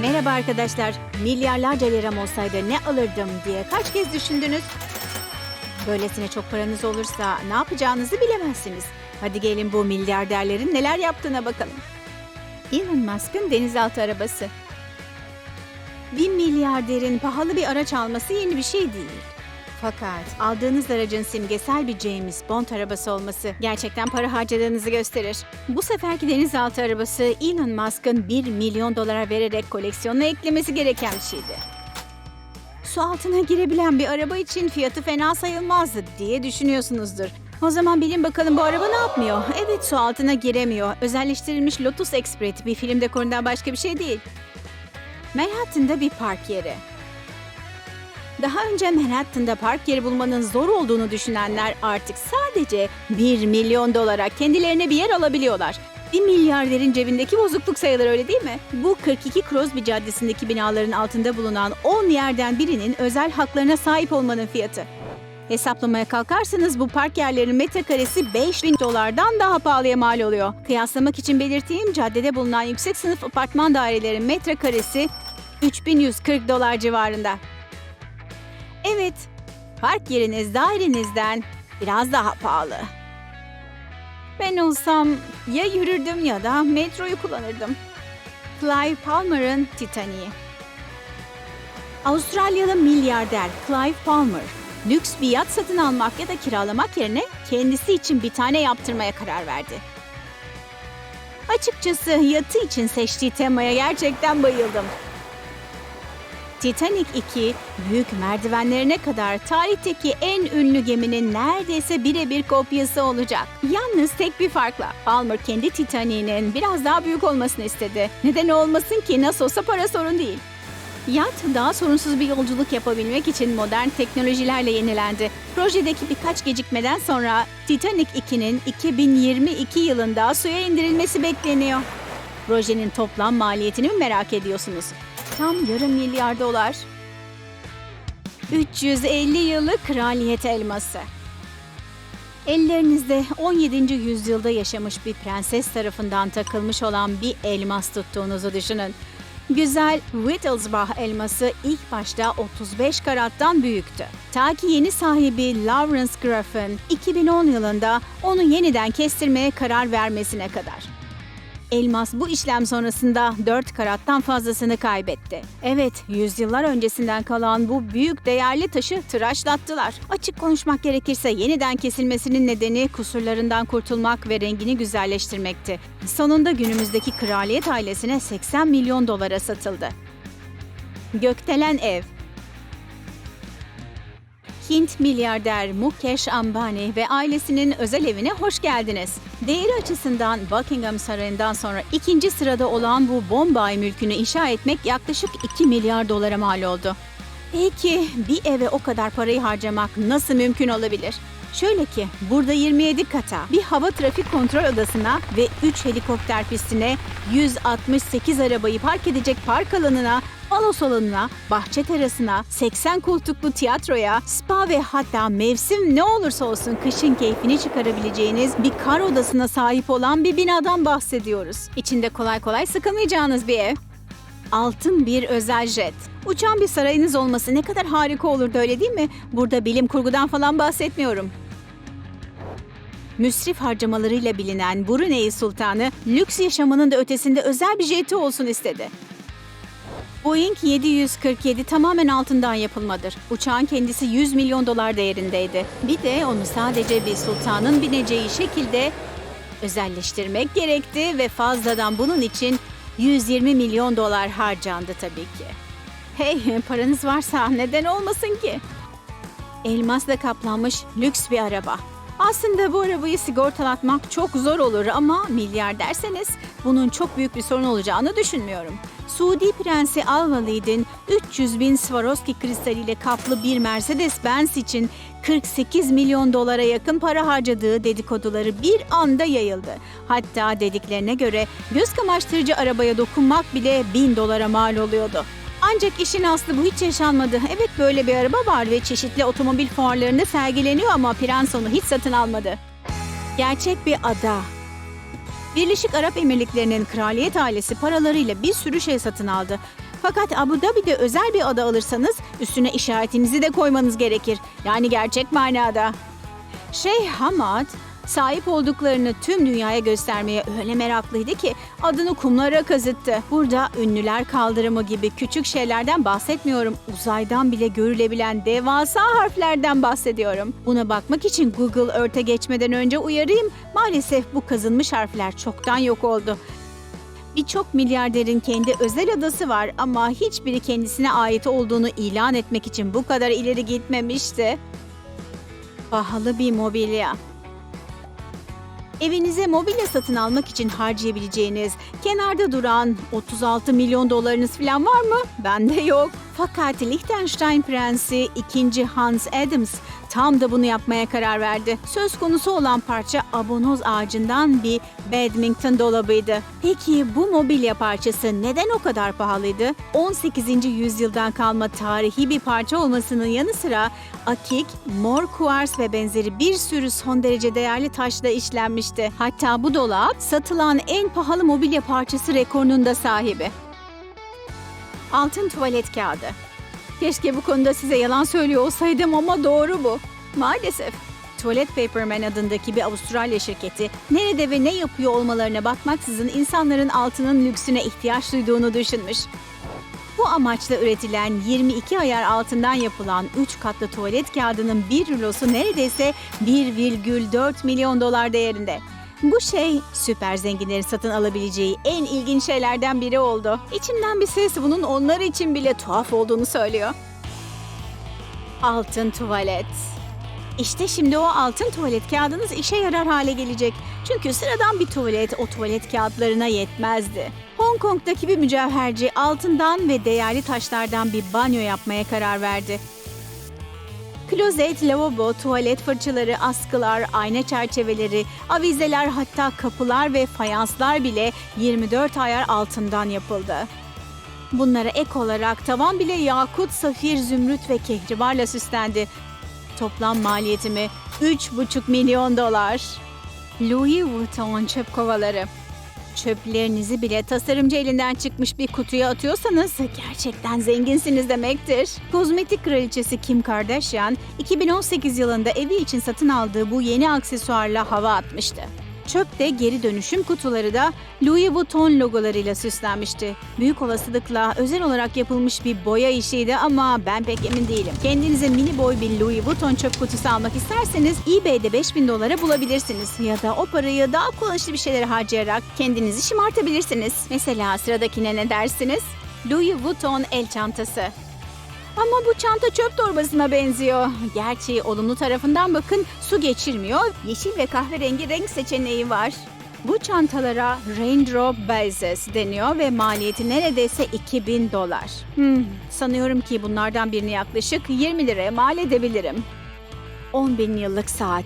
Merhaba arkadaşlar. Milyarlarca liram olsaydı ne alırdım diye kaç kez düşündünüz? Böylesine çok paranız olursa ne yapacağınızı bilemezsiniz. Hadi gelin bu milyarderlerin neler yaptığına bakalım. Elon Musk'ın denizaltı arabası. Bir milyarderin pahalı bir araç alması yeni bir şey değil. Fakat aldığınız aracın simgesel bir James Bond arabası olması gerçekten para harcadığınızı gösterir. Bu seferki denizaltı arabası Elon Musk'ın 1 milyon dolara vererek koleksiyonuna eklemesi gereken bir şeydi. Su altına girebilen bir araba için fiyatı fena sayılmazdı diye düşünüyorsunuzdur. O zaman bilin bakalım bu araba ne yapmıyor? Evet su altına giremiyor. Özelleştirilmiş Lotus Express bir film dekorundan başka bir şey değil. Manhattan'da bir park yeri. Daha önce Manhattan'da park yeri bulmanın zor olduğunu düşünenler artık sadece 1 milyon dolara kendilerine bir yer alabiliyorlar. Bir milyarderin cebindeki bozukluk sayılır öyle değil mi? Bu 42 Crosby Caddesi'ndeki binaların altında bulunan 10 yerden birinin özel haklarına sahip olmanın fiyatı. Hesaplamaya kalkarsanız bu park yerlerinin metrekaresi 5000 dolardan daha pahalıya mal oluyor. Kıyaslamak için belirttiğim caddede bulunan yüksek sınıf apartman dairelerin metrekaresi 3140 dolar civarında. Evet, park yeriniz dairenizden biraz daha pahalı. Ben olsam ya yürürdüm ya da metroyu kullanırdım. Clive Palmer'ın Titanic'i. Avustralyalı milyarder Clive Palmer, lüks bir yat satın almak ya da kiralamak yerine kendisi için bir tane yaptırmaya karar verdi. Açıkçası yatı için seçtiği temaya gerçekten bayıldım. Titanic 2, büyük merdivenlerine kadar tarihteki en ünlü geminin neredeyse birebir kopyası olacak. Yalnız tek bir farkla Palmer kendi Titanic'inin biraz daha büyük olmasını istedi. Neden olmasın ki nasıl olsa para sorun değil. Yat daha sorunsuz bir yolculuk yapabilmek için modern teknolojilerle yenilendi. Projedeki birkaç gecikmeden sonra Titanic 2'nin 2022 yılında suya indirilmesi bekleniyor. Projenin toplam maliyetini mi merak ediyorsunuz? Tam yarım milyar dolar. 350 yıllık kraliyet elması. Ellerinizde 17. yüzyılda yaşamış bir prenses tarafından takılmış olan bir elmas tuttuğunuzu düşünün. Güzel Wittelsbach elması ilk başta 35 karattan büyüktü. Ta ki yeni sahibi Lawrence Graff'ın 2010 yılında onu yeniden kestirmeye karar vermesine kadar. Elmas bu işlem sonrasında 4 karattan fazlasını kaybetti. Evet, yüzyıllar öncesinden kalan bu büyük değerli taşı tıraşlattılar. Açık konuşmak gerekirse yeniden kesilmesinin nedeni kusurlarından kurtulmak ve rengini güzelleştirmekti. Sonunda günümüzdeki kraliyet ailesine 80 milyon dolara satıldı. Gökdelen ev Hint milyarder Mukesh Ambani ve ailesinin özel evine hoş geldiniz. Değeri açısından Buckingham Sarayı'ndan sonra ikinci sırada olan bu Bombay mülkünü inşa etmek yaklaşık 2 milyar dolara mal oldu. Peki bir eve o kadar parayı harcamak nasıl mümkün olabilir? Şöyle ki burada 27 kata, bir hava trafik kontrol odasına ve 3 helikopter pistine, 168 arabayı park edecek park alanına, balo salonuna, bahçe terasına, 80 koltuklu tiyatroya, spa ve hatta mevsim ne olursa olsun kışın keyfini çıkarabileceğiniz bir kar odasına sahip olan bir binadan bahsediyoruz. İçinde kolay kolay sıkılmayacağınız bir ev. Altın bir özel jet. Uçan bir sarayınız olması ne kadar harika olurdu öyle değil mi? Burada bilim kurgudan falan bahsetmiyorum. Müsrif harcamalarıyla bilinen Brunei Sultanı, lüks yaşamının da ötesinde özel bir jeti olsun istedi. Boeing 747 tamamen altından yapılmadır. Uçağın kendisi 100 milyon dolar değerindeydi. Bir de onu sadece bir sultanın bineceği şekilde özelleştirmek gerekti ve fazladan bunun için 120 milyon dolar harcandı tabii ki. Hey, paranız varsa neden olmasın ki? Elmasla kaplanmış lüks bir araba. Aslında bu arabayı sigortalatmak çok zor olur ama milyar derseniz bunun çok büyük bir sorun olacağını düşünmüyorum. Suudi Prensi Al-Walid'in 300 bin Swarovski kristaliyle kaplı bir Mercedes-Benz için 48 milyon dolara yakın para harcadığı dedikoduları bir anda yayıldı. Hatta dediklerine göre göz kamaştırıcı arabaya dokunmak bile 1000 dolara mal oluyordu. Ancak işin aslı bu hiç yaşanmadı. Evet böyle bir araba var ve çeşitli otomobil fuarlarında sergileniyor ama prens onu hiç satın almadı. Gerçek bir ada. Birleşik Arap Emirlikleri'nin kraliyet ailesi paralarıyla bir sürü şey satın aldı. Fakat Abu Dhabi'de özel bir ada alırsanız üstüne işaretinizi de koymanız gerekir. Yani gerçek manada. Şeyh Hamad sahip olduklarını tüm dünyaya göstermeye öyle meraklıydı ki adını kumlara kazıttı. Burada ünlüler kaldırımı gibi küçük şeylerden bahsetmiyorum. Uzaydan bile görülebilen devasa harflerden bahsediyorum. Buna bakmak için Google Earth'e geçmeden önce uyarayım. Maalesef bu kazınmış harfler çoktan yok oldu. Birçok milyarderin kendi özel adası var ama hiçbiri kendisine ait olduğunu ilan etmek için bu kadar ileri gitmemişti. Pahalı bir mobilya. Evinize mobilya satın almak için harcayabileceğiniz, kenarda duran 36 milyon dolarınız falan var mı? Bende yok. Fakat Liechtenstein Prensi 2. Hans Adams tam da bunu yapmaya karar verdi. Söz konusu olan parça abonoz ağacından bir badminton dolabıydı. Peki bu mobilya parçası neden o kadar pahalıydı? 18. yüzyıldan kalma tarihi bir parça olmasının yanı sıra akik, mor kuvars ve benzeri bir sürü son derece değerli taşla işlenmişti. Hatta bu dolap satılan en pahalı mobilya parçası rekorunun da sahibi. Altın tuvalet kağıdı. Keşke bu konuda size yalan söylüyor olsaydım ama doğru bu. Maalesef. Toilet Paperman adındaki bir Avustralya şirketi nerede ve ne yapıyor olmalarına bakmaksızın insanların altının lüksüne ihtiyaç duyduğunu düşünmüş. Bu amaçla üretilen 22 ayar altından yapılan 3 katlı tuvalet kağıdının bir rulosu neredeyse 1,4 milyon dolar değerinde. Bu şey süper zenginlerin satın alabileceği en ilginç şeylerden biri oldu. İçimden bir ses bunun onlar için bile tuhaf olduğunu söylüyor. Altın tuvalet. İşte şimdi o altın tuvalet kağıdınız işe yarar hale gelecek. Çünkü sıradan bir tuvalet o tuvalet kağıtlarına yetmezdi. Hong Kong'daki bir mücevherci altından ve değerli taşlardan bir banyo yapmaya karar verdi. Klozet, lavabo, tuvalet fırçaları, askılar, ayna çerçeveleri, avizeler hatta kapılar ve fayanslar bile 24 ayar altından yapıldı. Bunlara ek olarak tavan bile yakut, safir, zümrüt ve kehribarla süslendi. Toplam maliyetimi 3,5 milyon dolar. Louis Vuitton çöp kovaları. Çöplerinizi bile tasarımcı elinden çıkmış bir kutuya atıyorsanız gerçekten zenginsiniz demektir. Kozmetik kraliçesi Kim Kardashian 2018 yılında evi için satın aldığı bu yeni aksesuarla hava atmıştı. Çöpte geri dönüşüm kutuları da Louis Vuitton logolarıyla süslenmişti. Büyük olasılıkla özel olarak yapılmış bir boya işiydi ama ben pek emin değilim. Kendinize mini boy bir Louis Vuitton çöp kutusu almak isterseniz eBay'de 5000 dolara bulabilirsiniz. Ya da o parayı daha kullanışlı bir şeylere harcayarak kendinizi şımartabilirsiniz. Mesela sıradakine ne dersiniz? Louis Vuitton el çantası. Ama bu çanta çöp torbasına benziyor. Gerçi olumlu tarafından bakın su geçirmiyor. Yeşil ve kahverengi renk seçeneği var. Bu çantalara Raindrop Bases deniyor ve maliyeti neredeyse 2000 dolar. Hmm, sanıyorum ki bunlardan birini yaklaşık 20 liraya mal edebilirim. 10 bin yıllık saat.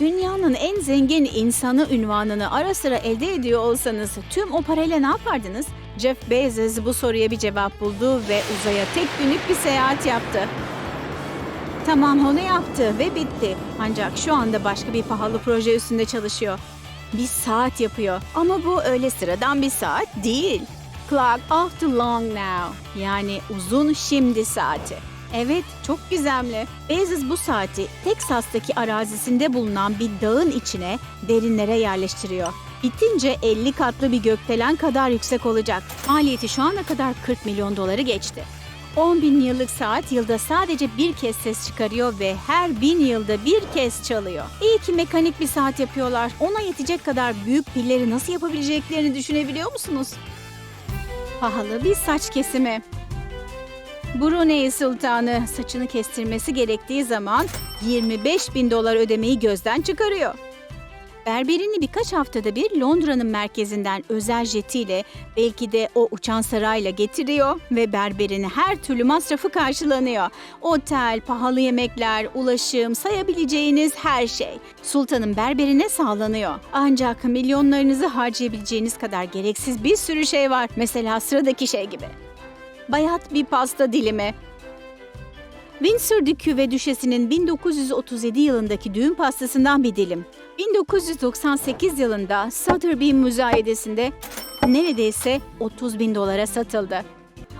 Dünyanın en zengin insanı ünvanını ara sıra elde ediyor olsanız tüm o parayla ne yapardınız? Jeff Bezos bu soruya bir cevap buldu ve uzaya tek günlük bir seyahat yaptı. Tamam onu yaptı ve bitti. Ancak şu anda başka bir pahalı proje üstünde çalışıyor. Bir saat yapıyor ama bu öyle sıradan bir saat değil. Clock of the long now yani uzun şimdi saati. Evet, çok gizemli. Bezos bu saati Teksas'taki arazisinde bulunan bir dağın içine derinlere yerleştiriyor. Bitince 50 katlı bir gökdelen kadar yüksek olacak. Maliyeti şu ana kadar 40 milyon doları geçti. 10 bin yıllık saat yılda sadece bir kez ses çıkarıyor ve her bin yılda bir kez çalıyor. İyi ki mekanik bir saat yapıyorlar. Ona yetecek kadar büyük pilleri nasıl yapabileceklerini düşünebiliyor musunuz? Pahalı bir saç kesimi. Brunei Sultanı saçını kestirmesi gerektiği zaman 25 bin dolar ödemeyi gözden çıkarıyor. Berberini birkaç haftada bir Londra'nın merkezinden özel jetiyle belki de o uçan sarayla getiriyor ve berberini her türlü masrafı karşılanıyor. Otel, pahalı yemekler, ulaşım, sayabileceğiniz her şey. Sultanın berberine sağlanıyor. Ancak milyonlarınızı harcayabileceğiniz kadar gereksiz bir sürü şey var. Mesela sıradaki şey gibi. Bayat bir pasta dilimi. Windsor Dükü ve Düşesi'nin 1937 yılındaki düğün pastasından bir dilim. 1998 yılında Sotheby's müzayedesinde neredeyse 30 bin dolara satıldı.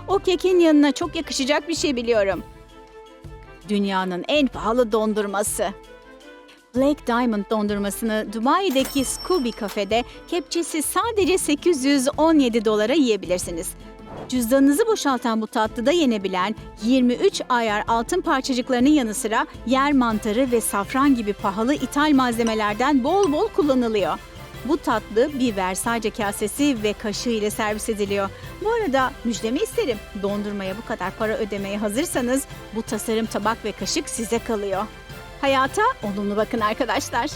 O kekin yanına çok yakışacak bir şey biliyorum. Dünyanın en pahalı dondurması. Black Diamond dondurmasını Dubai'deki Scooby kafede kepçesi sadece 817 dolara yiyebilirsiniz. Cüzdanınızı boşaltan bu tatlıda yenebilen 23 ayar altın parçacıklarının yanı sıra yer mantarı ve safran gibi pahalı ithal malzemelerden bol bol kullanılıyor. Bu tatlı bir Versace kasesi ve kaşığı ile servis ediliyor. Bu arada müjdemi isterim. Dondurmaya bu kadar para ödemeye hazırsanız bu tasarım tabak ve kaşık size kalıyor. Hayata olumlu bakın arkadaşlar.